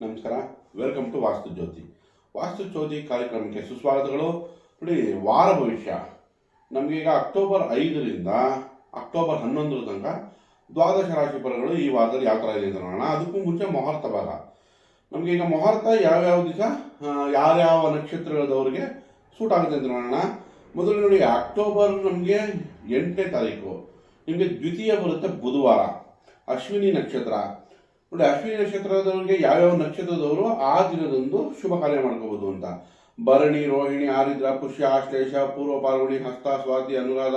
ನಮಸ್ಕಾರ. Welcome to ವಾಸ್ತು ಜ್ಯೋತಿ ವಾಸ್ತು ಜ್ಯೋತಿ ಕಾರ್ಯಕ್ರಮಕ್ಕೆ ಸುಸ್ವಾಗತಗಳು. ನೋಡಿ, ವಾರ ಭವಿಷ್ಯ. ನಮಗೀಗ ಅಕ್ಟೋಬರ್ ಐದರಿಂದ ಅಕ್ಟೋಬರ್ ಹನ್ನೊಂದರ ತನಕ ದ್ವಾದಶ ರಾಶಿ ಫಲಗಳು ಈ ವಾರದಲ್ಲಿ ಯಾವ ಥರ ಇದೆ ಅಂತ ನೋಡೋಣ. ಅದಕ್ಕೂ ಮುಂಚೆ ಮುಹೂರ್ತ ಭಾಗ. ನಮಗೆ ಈಗ ಮುಹೂರ್ತ ಯಾವ್ಯಾವ ದಿವಸ ಯಾವ್ಯಾವ ನಕ್ಷತ್ರಗಳದವರಿಗೆ ಸೂಟ್ ಆಗುತ್ತೆ ಅಂತ ನೋಡೋಣ. ಮೊದಲು ನೋಡಿ, ಅಕ್ಟೋಬರ್ ನಮಗೆ ಎಂಟನೇ ತಾರೀಕು. ನಿಮಗೆ ದ್ವಿತೀಯ ಬರುತ್ತೆ ಬುಧವಾರ. ಅಶ್ವಿನಿ ನಕ್ಷತ್ರ. ನೋಡಿ, ಅಶ್ವಿನಿ ನಕ್ಷತ್ರದವರಿಗೆ ಯಾವ್ಯಾವ ನಕ್ಷತ್ರದವರು ಆ ದಿನದಂದು ಶುಭ ಕಾರ್ಯ ಮಾಡ್ಕೋಬಹುದು ಅಂತ. ಭರಣಿ, ರೋಹಿಣಿ, ಆರಿದ್ರ, ಪುಷ್ಯ ಆಶ್ಲೇಷ ಪೂರ್ವ ಪಾಲ್ಗುಣಿ ಹಸ್ತ, ಸ್ವಾತಿ, ಅನುರಾಧ,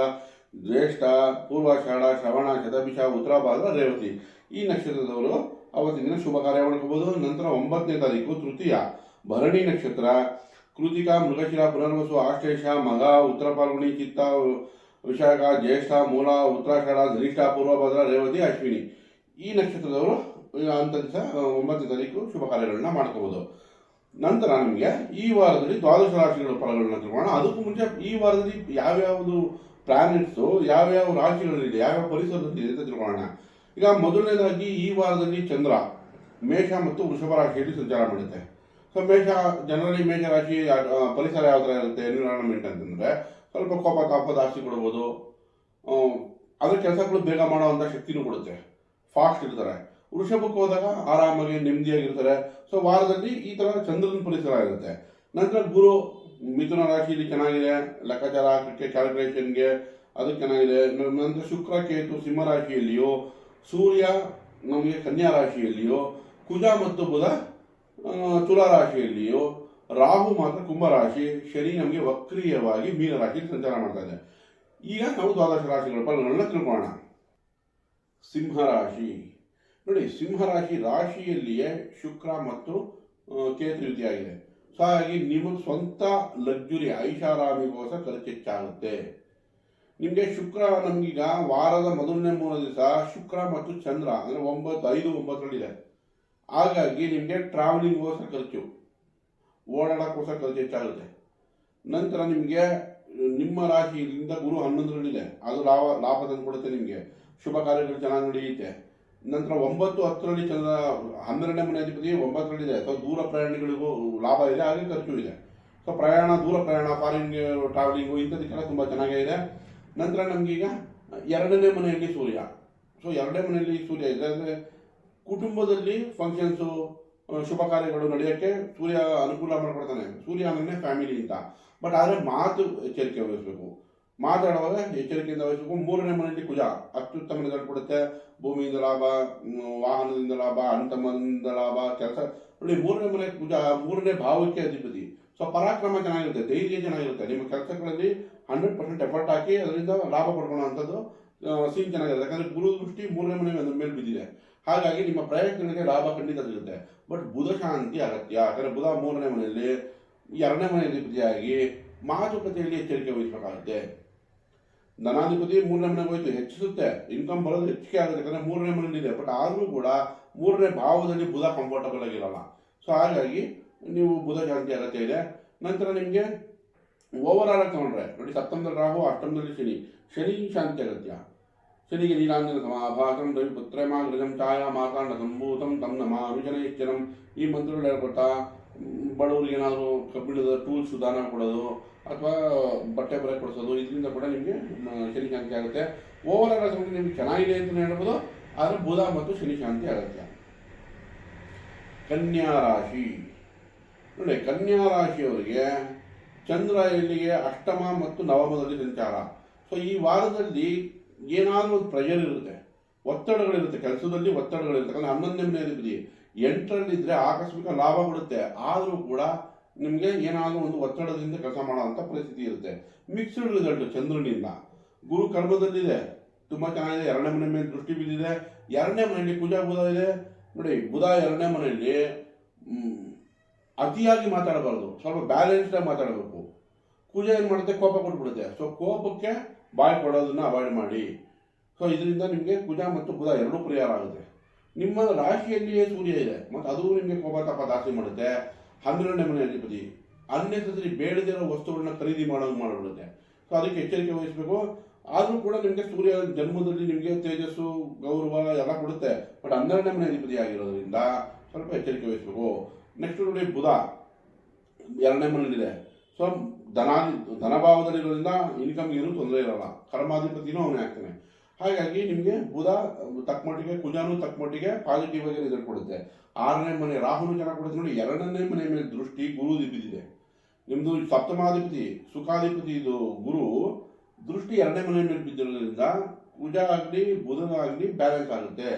ಜ್ಯೇಷ್ಠ ಪೂರ್ವಾಷಾಢ ಶ್ರವಣ, ಶತಭಿಷ, ಉತ್ತರ ಭಾಗ ರೇವತಿ. ಈ ನಕ್ಷತ್ರದವರು ಅವತ್ತಿನ ದಿನ ಶುಭ ಕಾರ್ಯ ಮಾಡ್ಕೋಬಹುದು ನಂತರ ಒಂಬತ್ತನೇ ತಾರೀಕು ತೃತೀಯ. ಭರಣಿ ನಕ್ಷತ್ರ, ಕೃತಿಕಾ, ಮೃಗಶಿರ, ಪುನರ್ವಸು ಆಶ್ಲೇಷ ಮಗ, ಉತ್ತರ ಪಾಲ್ಗುಣಿ ಚಿತ್ತ, ವಿಶಾಖ, ಜ್ಯೇಷ್ಠ, ಮೂಲ ಉತ್ತರಾಷಾಢ ಧರಿಷ್ಠ ಪೂರ್ವಭದ್ರ ರೇವತಿ, ಅಶ್ವಿನಿ. ಈ ನಕ್ಷತ್ರದವರು ಅಂತ ದಿವಸ ಒಂಬತ್ತನೇ ತಾರೀಕು ಶುಭ ಕಾರ್ಯಗಳನ್ನ ಮಾಡ್ಕೋಬಹುದು ನಂತರ ನಮಗೆ ಈ ವಾರದಲ್ಲಿ ದ್ವಾದಶ ರಾಶಿಗಳ ಫಲಗಳನ್ನ ತಿಳ್ಕೊಳ್ಳೋಣ. ಅದಕ್ಕೂ ಮುಂಚೆ ಈ ವಾರದಲ್ಲಿ ಯಾವ್ಯಾವುದು ಪ್ಲಾನೆಟ್ಸು ಯಾವ್ಯಾವ ರಾಶಿಗಳಲ್ಲಿದೆ ಯಾವ್ಯಾವ ಪರಿಸರದಲ್ಲಿ ಇದೆ ಅಂತ ತಿಳ್ಕೊಳ್ಳೋಣ. ಈಗ ಮೊದಲನೇದಾಗಿ ಈ ವಾರದಲ್ಲಿ ಚಂದ್ರ, ಮೇಷ ಮತ್ತು ವೃಷಭ ರಾಶಿಯಲ್ಲಿ ಸಂಚಾರ ಮಾಡುತ್ತೆ. ಸೊ ಮೇಷ ಜನರಲಿ ಮೇಷ ರಾಶಿ ಪರಿಸರ ಯಾವ ಥರ ಇರುತ್ತೆ ಎನ್ವಿರಾನ್ಮೆಂಟ್ ಅಂತಂದ್ರೆ ಸ್ವಲ್ಪ ಕೋಪ, ತಾಪ ಜಾಸ್ತಿ ಕೊಡ್ಬೋದು. ಅದ್ರ ಕೆಲಸಗಳು ಬೇಗ ಮಾಡುವಂಥ ಶಕ್ತಿನೂ ಕೊಡುತ್ತೆ. ಫಾಸ್ಟ್ ಇರ್ತಾರೆ. ವೃಷಭಕ್ಕೆ ಹೋದಾಗ ಆರಾಮಾಗಿ ನೆಮ್ಮದಿಯಾಗಿರ್ತಾರೆ. ಸೊ ವಾರದಲ್ಲಿ ಈ ಥರ ಚಂದ್ರನ ಪರಿಸರ ಇರುತ್ತೆ ನಂತರ ಗುರು ಮಿಥುನ ರಾಶಿಯಲ್ಲಿ ಚೆನ್ನಾಗಿದೆ, ಲೆಕ್ಕಾಚಾರ ಕ್ಯಾಲ್ಕುಲೇಷನ್ಗೆ ಅದು ಚೆನ್ನಾಗಿದೆ. ನಂತರ ಶುಕ್ರ, ಕೇತು, ಸಿಂಹ ರಾಶಿಯಲ್ಲಿಯೋ, ಸೂರ್ಯ ನಮಗೆ ಕನ್ಯಾ ರಾಶಿಯಲ್ಲಿಯೋ, ಕುಜ ಮತ್ತು ಬುಧ ತುಲಾ ರಾಶಿಯಲ್ಲಿಯೋ, ರಾಹು ಮಾತ್ರ ಕುಂಭ ರಾಶಿ, ಶನಿ ನಮಗೆ ವಕ್ರೀಯವಾಗಿ ಮೀನ ರಾಶಿಯಲ್ಲಿ ಸಂಚಾರ ಮಾಡ್ತಾ ಇದೆ. ಈಗ ನಾವು ದ್ವಾದಶ ರಾಶಿಗಳ ಫಲಗಳನ್ನ ತಿಳ್ಕೊಳ್ಳೋಣ. ಸಿಂಹ ರಾಶಿ. ನೋಡಿ, ಸಿಂಹರಾಶಿ ರಾಶಿಯಲ್ಲಿಯೇ ಶುಕ್ರ ಮತ್ತು ಕೇತು ಯುತಿಯಾಗಿದೆ ಸೊ, ಹಾಗಾಗಿ ನಿಮ್ಮ ಸ್ವಂತ ಲಗ್ಜುರಿ ಐಷಾರಾಮಿಗೋಸ್ಕರ ಖರ್ಚು ಹೆಚ್ಚಾಗುತ್ತೆ ನಿಮಗೆ ಶುಕ್ರ, ನಮಗೀಗ ವಾರದ ಮೊದಲನೇ ಮೂರು ದಿವಸ ಶುಕ್ರ ಮತ್ತು ಚಂದ್ರ, ಅಂದರೆ ಒಂಬತ್ತು, ಐದು, ಒಂಬತ್ತರಲ್ಲಿದೆ. ಹಾಗಾಗಿ ನಿಮಗೆ ಟ್ರಾವೆಲಿಂಗ್ಗೋಸ್ಕರ ಖರ್ಚು, ಓಡಾಡೋಕ್ಕೋಸ್ಕರ ಖರ್ಚು ಹೆಚ್ಚಾಗುತ್ತೆ ನಂತರ ನಿಮಗೆ, ನಿಮ್ಮ ರಾಶಿಯಿಂದ ಗುರು ಹನ್ನೊಂದರಲ್ಲಿದೆ. ಅದು ಲಾಭ ಲಾಭ ತಂದು ಕೊಡುತ್ತೆ ನಿಮಗೆ. ಶುಭ ಕಾರ್ಯಗಳು ಚೆನ್ನಾಗಿ ನಡೆಯುತ್ತೆ. ನಂತರ ಒಂಬತ್ತು ಹತ್ತರಲ್ಲಿ ಚಂದ್ರ ಹನ್ನೆರಡನೇ ಮನೆ ಅಧಿಪತಿ ಒಂಬತ್ತರಲ್ಲಿದೆ ಅಥವಾ ದೂರ ಪ್ರಯಾಣಿಗಳಿಗೂ ಲಾಭ ಇದೆ, ಹಾಗೆ ಖರ್ಚು ಇದೆ. ಸೊ ಪ್ರಯಾಣ, ದೂರ ಪ್ರಯಾಣ ಫಾರಿನ್ ಟ್ರಾವೆಲಿಂಗು ಇಂಥದಕ್ಕೆಲ್ಲ ತುಂಬ ಚೆನ್ನಾಗೇ ಇದೆ. ನಂತರ ನಮಗೀಗ ಎರಡನೇ ಮನೆಯಲ್ಲಿ ಸೂರ್ಯ. ಸೊ ಎರಡನೇ ಮನೆಯಲ್ಲಿ ಸೂರ್ಯ ಇದೆ. ಅಂದರೆ ಕುಟುಂಬದಲ್ಲಿ ಫಂಕ್ಷನ್ಸು ಶುಭ ಕಾರ್ಯಗಳು ನಡೆಯೋಕ್ಕೆ ಸೂರ್ಯ ಅನುಕೂಲ ಮಾಡಿಕೊಡ್ತಾನೆ. ಸೂರ್ಯ ಅಂದ್ರೆ ಫ್ಯಾಮಿಲಿ ಅಂತ. ಬಟ್ ಆದರೆ ಮಾತು ಎಚ್ಚರಿಕೆ ವಹಿಸಬೇಕು. ಮಾತಾಡುವಾಗ ಎಚ್ಚರಿಕೆಯಿಂದ ವಹಿಸಬೇಕು ಮೂರನೇ ಮನೆಯಲ್ಲಿ ಕುಜ ಅತ್ಯುತ್ತಮ ರಿಸಲ್ಟ್ ಕೊಡುತ್ತೆ. ಭೂಮಿಯಿಂದ ಲಾಭ ವಾಹನದಿಂದ ಲಾಭ ಅಂತಮದಿಂದ ಲಾಭ, ಕೆಲಸ. ನೋಡಿ ಮೂರನೇ ಮನೆ ಕುಜ ಮೂರನೇ ಭಾವಕ್ಕೆ ಅಧಿಪತಿ. ಸೊ ಪರಾಕ್ರಮ ಚೆನ್ನಾಗಿರುತ್ತೆ, ಧೈರ್ಯ ಚೆನ್ನಾಗಿರುತ್ತೆ. ನಿಮ್ಮ ಕೆಲಸಗಳಲ್ಲಿ ಹಂಡ್ರೆಡ್ ಪರ್ಸೆಂಟ್ ಎಫರ್ಟ್ ಹಾಕಿ ಅದರಿಂದ ಲಾಭ ಪಡ್ಕೊಳ್ಳೋವಂಥದ್ದು ಸೀನ್ ಚೆನ್ನಾಗಿರುತ್ತೆ. ಯಾಕಂದ್ರೆ ಗುರು ದೃಷ್ಟಿ ಮೂರನೇ ಮನೆ ಅದ್ರ ಮೇಲೆ ಬಿದ್ದಿದೆ. ಹಾಗಾಗಿ ನಿಮ್ಮ ಪ್ರಯತ್ನಗಳಿಗೆ ಲಾಭ ಖಂಡಿತ ಸಿಗುತ್ತೆ. ಬಟ್ ಬುಧ ಶಾಂತಿ ಅಗತ್ಯ. ಯಾಕಂದ್ರೆ ಬುಧ ಮೂರನೇ ಮನೆಯಲ್ಲಿ, ಎರಡನೇ ಮನೆ ಅಧಿಪತಿಯಾಗಿ ಮಾತುಕತೆಯಲ್ಲಿ ಎಚ್ಚರಿಕೆ ವಹಿಸಬೇಕಾಗುತ್ತೆ. ಧನಾಧಿಪತಿ ಮೂರನೇ ಮನೆಗೆ ಹೋಯ್ತು ಹೆಚ್ಚಿಸುತ್ತೆ. ಇನ್ಕಮ್ ಬರೋದು ಹೆಚ್ಚಿಗೆ ಆಗುತ್ತೆ ಯಾಕಂದ್ರೆ ಮೂರನೇ ಮನೆಯಲ್ಲಿದೆ ಬಟ್ ಆದರೂ ಕೂಡ ಮೂರನೇ ಭಾವದಲ್ಲಿ ಬುಧ ಕಂಫರ್ಟಬಲ್ ಆಗಿರಲ್ಲ. ಸೊ ಹಾಗಾಗಿ ನೀವು ಬುಧ ಶಾಂತಿ ಅಗತ್ಯ ಇದೆ. ನಂತರ ನಿಮಗೆ ಓವರ್ ಆಲ್ ತಗೊಂಡ್ರೆ ನೋಡಿ ಸಪ್ತಮದಲ್ಲಿ ರಾಹು ಅಷ್ಟಮದಲ್ಲಿ ಶನಿ. ಶನಿ ಶಾಂತಿ ಅಗತ್ಯ. ಶನಿಗೆ ನೀಲಾಂಜನ ಸಮಾಭಾಸಂ ರವಿಪುತ್ರ ಮಾ ಗೃಜಂ ಛಾಯಾ ಮಾಕಾಂಡ ಸಂಭೂತಂ ತಮ್ ನಮ ಅನುಜನೈಶ್ಚರಂ ಈ ಮಂತ್ರಗಳು ಹೇಳ್ಕೊಡ್ತಾ ಮ್, ಬಡವರಿಗೆ ಏನಾದರೂ ಕಬ್ಬಿಣದ ಟೂಲ್ಸ್ ದಾನ ಕೊಡೋದು ಅಥವಾ ಬಟ್ಟೆ ಬರೆ ಕೊಡಿಸೋದು, ಇದರಿಂದ ಕೂಡ ನಿಮಗೆ ಶನಿ ಶಾಂತಿ ಆಗುತ್ತೆ. ಓವರ್ ಆಲ್ ಆಗಿ ನಿಮ್ಗೆ ಚೆನ್ನಾಗಿದೆ ಅಂತ ಹೇಳ್ಬೋದು, ಆದರೆ ಬುಧ ಮತ್ತು ಶನಿ ಶಾಂತಿ ಆಗುತ್ತೆ. ಕನ್ಯಾ ರಾಶಿ. ನೋಡಿ, ಕನ್ಯಾ ರಾಶಿಯವರಿಗೆ ಚಂದ್ರ ಇಲ್ಲಿಗೆ ಅಷ್ಟಮ ಮತ್ತು ನವಮದಲ್ಲಿ ಸಂಚಾರ. ಸೊ ಈ ವಾರದಲ್ಲಿ ಏನಾದರೂ ಒಂದು ಪ್ರೆಷರ್ ಇರುತ್ತೆ. ಒತ್ತಡಗಳಿರುತ್ತೆ, ಕೆಲಸದಲ್ಲಿ ಒತ್ತಡಗಳಿರುತ್ತೆ. ಯಾಕಂದ್ರೆ ಹನ್ನೊಂದನೇ ಅಧಿಪತಿ ಎಂಟರಲ್ಲಿದ್ದರೆ ಆಕಸ್ಮಿಕ ಲಾಭ ಕೊಡುತ್ತೆ. ಆದರೂ ಕೂಡ ನಿಮಗೆ ಏನಾದರೂ ಒಂದು ಒತ್ತಡದಿಂದ ಕೆಲಸ ಮಾಡುವಂಥ ಪರಿಸ್ಥಿತಿ ಇರುತ್ತೆ. Mixed result ಚಂದ್ರನಿಂದ. ಗುರು ಕರ್ಮದಲ್ಲಿದೆ, ತುಂಬ ಚೆನ್ನಾಗಿದೆ. ಎರಡನೇ ಮನೆ ಮೇಲೆ ದೃಷ್ಟಿ ಬಿದ್ದಿದೆ. ಎರಡನೇ ಮನೆಯಲ್ಲಿ ಪೂಜಾ ಬುಧ ಇದೆ. ನೋಡಿ, ಬುಧ ಎರಡನೇ ಮನೆಯಲ್ಲಿ ಅತಿಯಾಗಿ ಮಾತಾಡಬಾರ್ದು. ಸ್ವಲ್ಪ ಬ್ಯಾಲೆನ್ಸ್ಡ್ ಆಗಿ ಮಾತಾಡಬೇಕು. ಪೂಜೆ ಏನು ಮಾಡುತ್ತೆ? ಕೋಪ ಕೊಟ್ಬಿಡುತ್ತೆ. ಸೊ ಕೋಪಕ್ಕೆ ಬಾಯಿ ಕೊಡೋದನ್ನ ಅವಾಯ್ಡ್ ಮಾಡಿ. ಸೊ ಇದರಿಂದ ನಿಮಗೆ ಕುಜ ಮತ್ತು ಬುಧ ಎರಡೂ ಪರಿಹಾರ ಆಗುತ್ತೆ. ನಿಮ್ಮ ರಾಶಿಯಲ್ಲಿಯೇ ಸೂರ್ಯ ಇದೆ. ಮತ್ತು ಅದು ನಿಮಗೆ ಕೋಪ, ತಾಪ ಜಾಸ್ತಿ ಮಾಡುತ್ತೆ. ಹನ್ನೆರಡನೇ ಮನೆ ಅಧಿಪತಿ. ಅನ್ನೆಸರಿ ಬೇಡದಿರೋ ವಸ್ತುಗಳನ್ನ ಖರೀದಿ ಮಾಡೋಂಗೆ ಮಾಡಿಬಿಡುತ್ತೆ. ಸೊ ಅದಕ್ಕೆ ಎಚ್ಚರಿಕೆ ವಹಿಸಬೇಕು. ಆದರೂ ಕೂಡ ನಿಮಗೆ ಸೂರ್ಯ ಜನ್ಮದಲ್ಲಿ ನಿಮಗೆ ತೇಜಸ್ಸು, ಗೌರವ ಎಲ್ಲ ಕೊಡುತ್ತೆ. ಬಟ್ ಹನ್ನೆರಡನೇ ಮನೆ ಅಧಿಪತಿ ಆಗಿರೋದ್ರಿಂದ ಸ್ವಲ್ಪ ಎಚ್ಚರಿಕೆ ವಹಿಸಬೇಕು. ನೆಕ್ಸ್ಟ್ ನೋಡಿ ಬುಧ. ಎರಡನೇ ಮನೇಲಿದೆ ಸೊ ಧನಾದಿ ಧನಭಾವದಲ್ಲಿರೋದ್ರಿಂದ ಇನ್ಕಮ್ಗೆ ಏನೂ ತೊಂದರೆ ಇರಲ್ಲ. ಕರ್ಮಾಧಿಪತಿನೂ ಅವನೇ ಆಗ್ತಾನೆ. ಹಾಗಾಗಿ ನಿಮಗೆ ಬುಧ, ತಕ್ಕಮಟ್ಟಿಗೆ, ಕುಜಾನು ತಕ್ಕಮಟ್ಟಿಗೆ ಪಾಸಿಟಿವ್ ಆಗಿ ರಿಸಲ್ಟ್ ಕೊಡುತ್ತೆ. ಆರನೇ ಮನೆ ರಾಹುನು ಚೆನ್ನಾಗಿ ಕೊಡುತ್ತೆ ನೋಡಿ, ಎರಡನೇ ಮನೆ ಮೇಲೆ ದೃಷ್ಟಿ ಗುರು ಬಿದ್ದಿದೆ ನಿಮ್ಮದು ಸಪ್ತಮಾಧಿಪತಿ, ಸುಖಾಧಿಪತಿ ಇದು ಗುರು, ದೃಷ್ಟಿ ಎರಡನೇ ಮನೆ ಮೇಲೆ ಬಿದ್ದಿರೋದ್ರಿಂದ ಕುಜ ಆಗಲಿ ಬುಧನಾಗಲಿ ಬ್ಯಾಲೆನ್ಸ್ ಆಗುತ್ತೆ.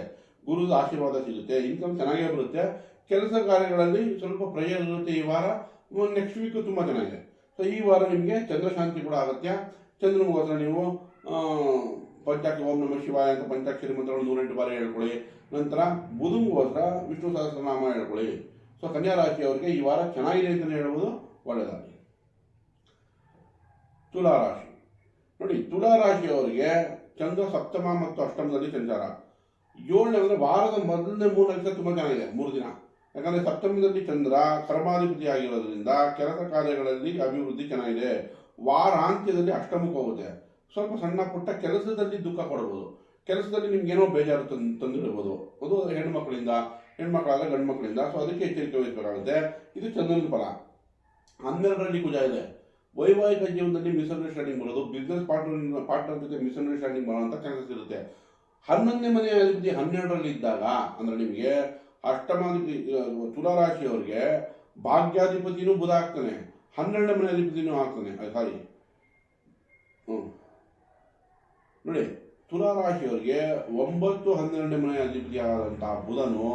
ಗುರುದ ಆಶೀರ್ವಾದ ಸಿಗುತ್ತೆ ಇನ್ಕಮ್ ಚೆನ್ನಾಗೇ ಬರುತ್ತೆ. ಕೆಲಸ ಕಾರ್ಯಗಳಲ್ಲಿ ಸ್ವಲ್ಪ ಪ್ರಯೋಜನ ಇರುತ್ತೆ ಈ ವಾರ. ನೆಕ್ಸ್ಟ್ ವೀಕ್ ತುಂಬ ಚೆನ್ನಾಗಿದೆ. ಸೊ ಈ ವಾರ ನಿಮಗೆ ಚಂದ್ರಶಾಂತಿ ಕೂಡ ಆಗುತ್ತೆ ಚಂದ್ರ ಮುಖಾಂತರ ನೀವು ಪಂಚಾಕ್ಷಿ ಓಂ ನಮ ಶಿವಾಯ ಅಂತ ಪಂಚಾಕ್ಷರಿ ಮಂತ್ರಗಳು ನೂರೆಂಟು ಬಾರಿ ಹೇಳ್ಕೊಳ್ಳಿ. ನಂತರ ಬುಧಂಗೋಸ್ಕರ ವಿಷ್ಣು ಸಹಸ್ರನಾಮ ಹೇಳ್ಕೊಳ್ಳಿ. ಸೊ, ಕನ್ಯಾ ರಾಶಿಯವರಿಗೆ ಈ ವಾರ ಚೆನ್ನಾಗಿದೆ ಅಂತಲೇ ಹೇಳುವುದು ಒಳ್ಳೆಯದಾಗಿ ತುಲಾ ರಾಶಿ. ನೋಡಿ, ತುಲಾ ರಾಶಿಯವರಿಗೆ ಚಂದ್ರ ಸಪ್ತಮ ಮತ್ತು ಅಷ್ಟಮದಲ್ಲಿ ಸಂಚಾರ. ಏಳನೇ ಅಂದರೆ ವಾರದ ಮೊದಲನೇ ಮೂರು ದಿವಸ ತುಂಬ ಚೆನ್ನಾಗಿದೆ, ಮೂರು ದಿನ. ಯಾಕಂದರೆ ಸಪ್ತಮದಲ್ಲಿ ಚಂದ್ರ ಕರ್ಮಾಧಿಪತಿ ಆಗಿರೋದ್ರಿಂದ ಕೆಲಸ ಕಾರ್ಯಗಳಲ್ಲಿ ಅಭಿವೃದ್ಧಿ ಚೆನ್ನಾಗಿದೆ. ವಾರಾಂತ್ಯದಲ್ಲಿ ಅಷ್ಟಮಕ್ಕೆ ಹೋಗುತ್ತೆ. ಸ್ವಲ್ಪ ಸಣ್ಣ ಪುಟ್ಟ ಕೆಲಸದಲ್ಲಿ ದುಃಖ ಕೊಡ್ಬೋದು. ಕೆಲಸದಲ್ಲಿ ನಿಮ್ಗೆ ಏನೋ ಬೇಜಾರು ತಂದು ತಂದಿರ್ಬೋದು ಅದು ಹೆಣ್ಮಕ್ಳಿಂದ ಹೆಣ್ಮಕ್ಳಾದ ಗಂಡು ಮಕ್ಕಳಿಂದ ಸೊ ಅದಕ್ಕೆ ಎಚ್ಚರಿಕೆ ವಹಿಸಬೇಕಾಗುತ್ತೆ. ಇದು ಚಂದ್ರನ ಫಲ. ಹನ್ನೆರಡರಲ್ಲಿ ಕುಜ ಇದೆ. ವೈವಾಹಿಕ ಜೀವನದಲ್ಲಿ ಮಿಸ್ಅಂಡರ್ಸ್ಟ್ಯಾಂಡಿಂಗ್ ಬರೋದು ಬಿಸ್ನೆಸ್ ಪಾರ್ಟ್ನರ್ ಪಾರ್ಟ್ನರ್ ಜೊತೆ ಮಿಸ್ಅಂಡರ್ಸ್ಟ್ಯಾಂಡಿಂಗ್ ಬರೋಂಥ ಚಾನ್ಸಸ್ ಇರುತ್ತೆ. ಹನ್ನೊಂದನೇ ಮನೆ ಅಧಿಪತಿ ಹನ್ನೆರಡರಲ್ಲಿ ಇದ್ದಾಗ, ಅಂದರೆ ನಿಮಗೆ ಅಷ್ಟಮಾಧಿಪತಿ ತುಲಾರಾಶಿಯವರಿಗೆ ಭಾಗ್ಯಾಧಿಪತಿನೂ ಬುಧ ಆಗ್ತಾನೆ. ಹನ್ನೆರಡನೇ ಮನೆ ಅಧಿಪತಿನೂ ಆಗ್ತಾನೆ. ಸಾರಿ ಹ್ಞೂ ನೋಡಿ, ತುಲಾರಾಶಿಯವರಿಗೆ ಒಂಬತ್ತು ಹನ್ನೆರಡನೇ ಮನೆ ಅಧಿಪತಿ ಆದಂತಹ ಬುಧನು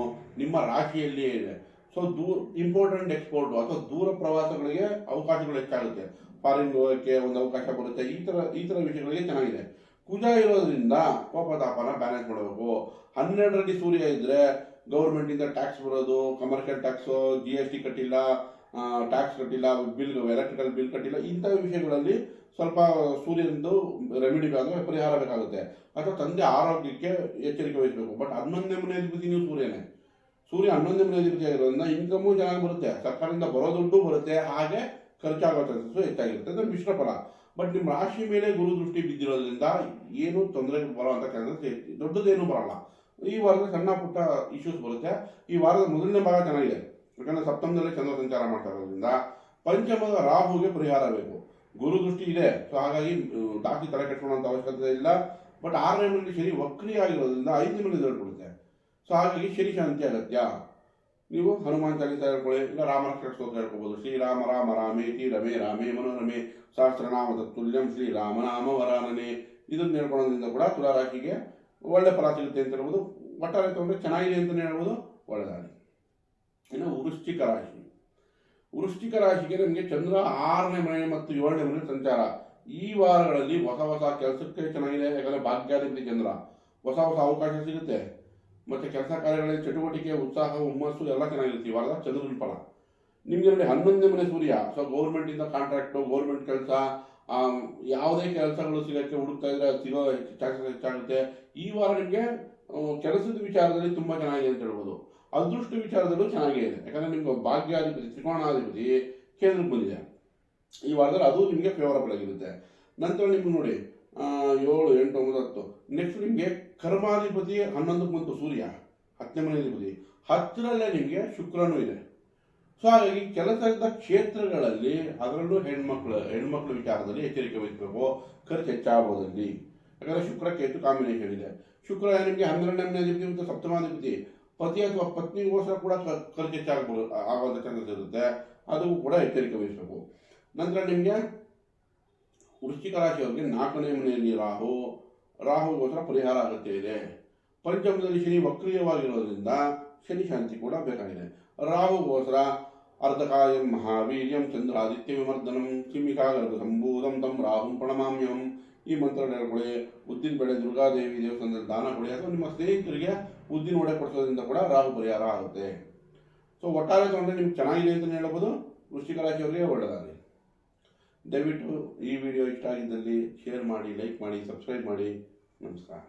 ನಿಮ್ಮ ರಾಶಿಯಲ್ಲಿಯೇ ಇದೆ. ಸೊ ದೂರ ಇಂಪಾರ್ಟೆಂಟ್ ಎಕ್ಸ್ಪೋರ್ಟ್ ಅಥವಾ ದೂರ ಪ್ರವಾಸಗಳಿಗೆ ಅವಕಾಶಗಳು ಹೆಚ್ಚಾಗುತ್ತೆ. ಫಾರಿನ್ ಹೋಗೋಕ್ಕೆ ಒಂದು ಅವಕಾಶ ಬರುತ್ತೆ ಈ ಥರ ಈ ಥರ ವಿಷಯಗಳಿಗೆ ಚೆನ್ನಾಗಿದೆ. ಕುಜ ಇರೋದ್ರಿಂದ ಕೋಪತಾಪನ ಬ್ಯಾಲೆನ್ಸ್ ಮಾಡಬೇಕು. ಹನ್ನೆರಡರಲ್ಲಿ ಸೂರ್ಯ ಇದ್ದರೆ ಗೌರ್ಮೆಂಟಿಂದ ಟ್ಯಾಕ್ಸ್ ಬರೋದು commercial tax G S T ಕಟ್ಟಿಲ್ಲ. ಟ್ಯಾಕ್ಸ್ ಕಟ್ಟಿಲ್ಲ ಬಿಲ್ ಎಲೆಕ್ಟ್ರಿಕಲ್ ಬಿಲ್ ಕಟ್ಟಿಲ್ಲ ಇಂಥ ವಿಷಯಗಳಲ್ಲಿ ಸ್ವಲ್ಪ ಸೂರ್ಯನದು ರೆಮಿಡಿ ಅಂದರೆ ಪರಿಹಾರ ಬೇಕಾಗುತ್ತೆ. ಅಥವಾ ತಂದೆ ಆರೋಗ್ಯಕ್ಕೆ ಎಚ್ಚರಿಕೆ ವಹಿಸಬೇಕು. ಬಟ್ ಹನ್ನೊಂದನೇ ಮನೆ ನೀವು ಸೂರ್ಯನೇ. ಸೂರ್ಯ ಹನ್ನೊಂದನೇ ಮನೆ ಅಧಿಪತಿ ಆಗಿರೋದ್ರಿಂದ ಇನ್ಕಮು ಚೆನ್ನಾಗಿ ಬರುತ್ತೆ. ಸರ್ಕಾರದಿಂದ ಬರೋ ದುಡ್ಡು ಬರುತ್ತೆ. ಹಾಗೆ ಖರ್ಚಾಗೋ ಚಾನ್ಸಸ್ಸು ಹೆಚ್ಚಾಗಿರುತ್ತೆ. ಅಂದರೆ ಮಿಶ್ರ ಫಲ. ಬಟ್ ನಿಮ್ಮ ರಾಶಿ ಮೇಲೆ ಗುರು ದೃಷ್ಟಿ ಬಿದ್ದಿರೋದ್ರಿಂದ ಏನು ತೊಂದರೆ ಬರೋವಂಥ ಚಾನ್ಸಸ್ ದೊಡ್ಡದೇನು ಬರಲ್ಲ. ಈ ವಾರದ ಸಣ್ಣ ಪುಟ್ಟ ಇಶ್ಯೂಸ್ ಬರುತ್ತೆ. ಈ ವಾರದ ಮೊದಲನೇ ಭಾಗ ಚೆನ್ನಾಗಿದೆ. ಯಾಕಂದರೆ ಸಪ್ತಮದಲ್ಲಿ ಚಂದ್ರ ಸಂಚಾರ ಮಾಡ್ತಾ ಇರೋದ್ರಿಂದ ಪಂಚಮದ ರಾಹುಗೆ ಪರಿಹಾರ ಬೇಕು. ಗುರು ದೃಷ್ಟಿ ಇದೆ. ಸೊ ಹಾಗಾಗಿ ಡಾಕ್ಟಿ ತಲೆ ಕೆಟ್ಕೊಳ್ಳೋಂಥ ಅವಶ್ಯಕತೆ ಇಲ್ಲ. ಬಟ್ ಆರನೇ ಮನೆಯಲ್ಲಿ ಶನಿ ವಕ್ರಿ ಆಗಿರೋದ್ರಿಂದ ಐದನೇ ಮನೆ ಹೇಳ್ಕೊಡುತ್ತೆ ಸೊ ಹಾಗಾಗಿ ಶನಿ ಶಾಂತಿ ಅಗತ್ಯ. ನೀವು ಹನುಮಾನ್ ಚಾಲೀಸ ಹೇಳ್ಕೊಳ್ಳಿ, ಇಲ್ಲ ರಾಮರಕ್ಷಕ ಸ್ತೋತ್ರ ಹೇಳ್ಕೊಬೋದು. ಶ್ರೀರಾಮ ರಾಮ ರಾಮೇತಿ ರಮೇ ರಾಮೇ ಮನೋರಮೆ, ಸಹಸ್ರನಾಮದ ತುಲ್ಯಂ ಶ್ರೀರಾಮ ನಾಮ, ವರಾನನೆ. ಇದನ್ನು ಹೇಳ್ಕೊಳ್ಳೋದ್ರಿಂದ ಕೂಡ ತುಲಾರಾಶಿಗೆ ಒಳ್ಳೆ ಫಲ ಸಿಗುತ್ತೆ ಅಂತ ಹೇಳ್ಬೋದು. ಒಟ್ಟಾರೆ ತಗೊಂಡ್ರೆ ಚೆನ್ನಾಗಿದೆ ಅಂತಲೇ ಹೇಳ್ಬೋದು. ಒಳ್ಳೆಯದಾಗಲಿ ಇನ್ನು ವೃಶ್ಚಿಕ ರಾಶಿ. ವೃಶ್ಚಿಕ ರಾಶಿಗೆ ನಮಗೆ ಚಂದ್ರ ಆರನೇ ಮನೆ ಮತ್ತು ಏಳನೇ ಮನೆ ಸಂಚಾರ. ಈ ವಾರಗಳಲ್ಲಿ ಹೊಸ ಹೊಸ ಕೆಲಸಕ್ಕೆ ಚೆನ್ನಾಗಿದೆ, ಯಾಕಂದರೆ ಭಾಗ್ಯಾಧಿಪತಿ ಚಂದ್ರ. ಹೊಸ ಹೊಸ ಅವಕಾಶ ಸಿಗುತ್ತೆ. ಮತ್ತು ಕೆಲಸ ಕಾರ್ಯಗಳಲ್ಲಿ ಚಟುವಟಿಕೆ, ಉತ್ಸಾಹ, ಹುಮ್ಮಸ್ಸು ಎಲ್ಲ ಚೆನ್ನಾಗಿರುತ್ತೆ ಈ ವಾರದ ಚಂದ್ರನ ಫಲ ನಿಮಗೆ ನೋಡಿ ಹನ್ನೊಂದನೇ ಮನೆ ಸೂರ್ಯ. ಸೊ ಗೌರ್ಮೆಂಟಿಂದ ಕಾಂಟ್ರಾಕ್ಟು ಗೌರ್ಮೆಂಟ್ ಕೆಲಸ ಯಾವುದೇ ಕೆಲಸಗಳು ಸಿಗೋಕ್ಕೆ ಹುಡುಕ್ತಾ ಇದ್ರೆ ಸಿಗೋ ಚಾನ್ಸಸ್ ಹೆಚ್ಚಾಗುತ್ತೆ. ಈ ವಾರ ನಿಮಗೆ ಕೆಲಸದ ವಿಚಾರದಲ್ಲಿ ತುಂಬ ಚೆನ್ನಾಗಿದೆ ಅಂತ ಹೇಳ್ಬೋದು. ಅದೃಷ್ಟ ವಿಚಾರದಲ್ಲೂ ಚೆನ್ನಾಗೇ ಇದೆ. ಯಾಕಂದರೆ ನಿಮ್ಗೆ ಭಾಗ್ಯಾಧಿಪತಿ ತ್ರಿಕೋಣಾಧಿಪತಿ ಕೇಂದ್ರಕ್ಕೆ ಬಂದಿದೆ. ಈ ವಾರದಲ್ಲಿ ಅದು ನಿಮಗೆ ಫೇವರಬಲ್ ಆಗಿರುತ್ತೆ. ನಂತರ ನಿಮ್ಗೆ ನೋಡಿ ಏಳು, ಎಂಟು, ಒಂಬತ್ತು, ಹತ್ತು. ನೆಕ್ಸ್ಟ್ ನಿಮಗೆ ಕರ್ಮಾಧಿಪತಿ ಹನ್ನೊಂದಕ್ಕೆ ಬಂತು ಸೂರ್ಯ, ಹತ್ತನೇ ಮನೆ ಅಧಿಪತಿ ಹತ್ತರಲ್ಲೇ ನಿಮಗೆ ಶುಕ್ರನೂ ಇದೆ. ಸೊ ಹಾಗಾಗಿ ಕೆಲಸದ ಕ್ಷೇತ್ರಗಳಲ್ಲಿ ಅದರಲ್ಲೂ ಹೆಣ್ಮಕ್ಳು, ಹೆಣ್ಮಕ್ಳ ವಿಚಾರದಲ್ಲಿ ಎಚ್ಚರಿಕೆ ವಹಿಸಬೇಕು, ಖರ್ಚು ಹೆಚ್ಚಾಗೋದಲ್ಲಿ ಯಾಕಂದರೆ ಶುಕ್ರ ಕೇತು ಕಾಂಬಿನೇಷನ್ ಇದೆ ಶುಕ್ರ ನಿಮಗೆ ಹನ್ನೆರಡನೇ ಅಧಿಪತಿ ಮತ್ತು ಸಪ್ತಮಾಧಿಪತಿ ಪತಿ ಅಥವಾ ಪತ್ನಿಗೋಸ್ಕರ ಕೂಡ ಖರ್ಚು ಹೆಚ್ಚಾಗಬಹುದು ಆಗುವಂಥ ಚಾನ್ಸಸ್ ಇರುತ್ತೆ. ಅದು ಕೂಡ ಎಚ್ಚರಿಕೆ ವಹಿಸಬೇಕು. ನಂತರ ನಿಮಗೆ ವೃಶ್ಚಿಕ ರಾಶಿಯವರಿಗೆ ನಾಲ್ಕನೇ ಮನೆಯಲ್ಲಿ ರಾಹು, ರಾಹುಗೋಸ್ಕರ ಪರಿಹಾರ ಅಗತ್ಯ ಇದೆ. ಪಂಚಮದಲ್ಲಿ ಶನಿ ವಕ್ರೀಯವಾಗಿರೋದ್ರಿಂದ ಶನಿ ಶಾಂತಿ ಕೂಡ ಬೇಕಾಗಿದೆ. ರಾಹುಗೋಸ್ಕರ ಅರ್ಧಕಾಯಂ ಮಹಾವೀರ್ಯಂ ಚಂದ್ರಾದಿತ್ಯ ವಿಮರ್ದನಂ ಸಿಮಿಕಾಗರ್ಭ ಸಂಭೂತಂ ತಂ ರಾಹುಂ ಪ್ರಣಮಾಮ್ಯಂ ಈ ಮಂತ್ರ ಹೇಳ್ಕೊಳ್ಳಿ ಉದ್ದಿನ ಬೆಳೆ ದುರ್ಗಾದೇವಿ ದೇವಸ್ಥಾನದಲ್ಲಿ ದಾನ ಕೊಡಿ. ಅಥವಾ ನಿಮ್ಮ ಸ್ನೇಹಿತರಿಗೆ ಉದ್ದಿನ ಒಡೆ ಕೊಡಿಸೋದ್ರಿಂದ ಕೂಡ ರಾಹು ಪರಿಹಾರ ಆಗುತ್ತೆ. ಸೊ ಒಟ್ಟಾರೆ ತಗೊಂಡ್ರೆ ನಿಮ್ಗೆ ಚೆನ್ನಾಗಿದೆ ಅಂತಲೇ ಹೇಳ್ಬೋದು. ವೃಶ್ಚಿಕ ರಾಶಿಯವರಿಗೆ ಒಳ್ಳೆಯದಾಗಲಿ ದಯವಿಟ್ಟು ಈ ವಿಡಿಯೋ ಇಷ್ಟ ಆಗಿದ್ದಲ್ಲಿ ಶೇರ್ ಮಾಡಿ ಲೈಕ್ ಮಾಡಿ ಸಬ್ಸ್ಕ್ರೈಬ್ ಮಾಡಿ. ನಮಸ್ಕಾರ.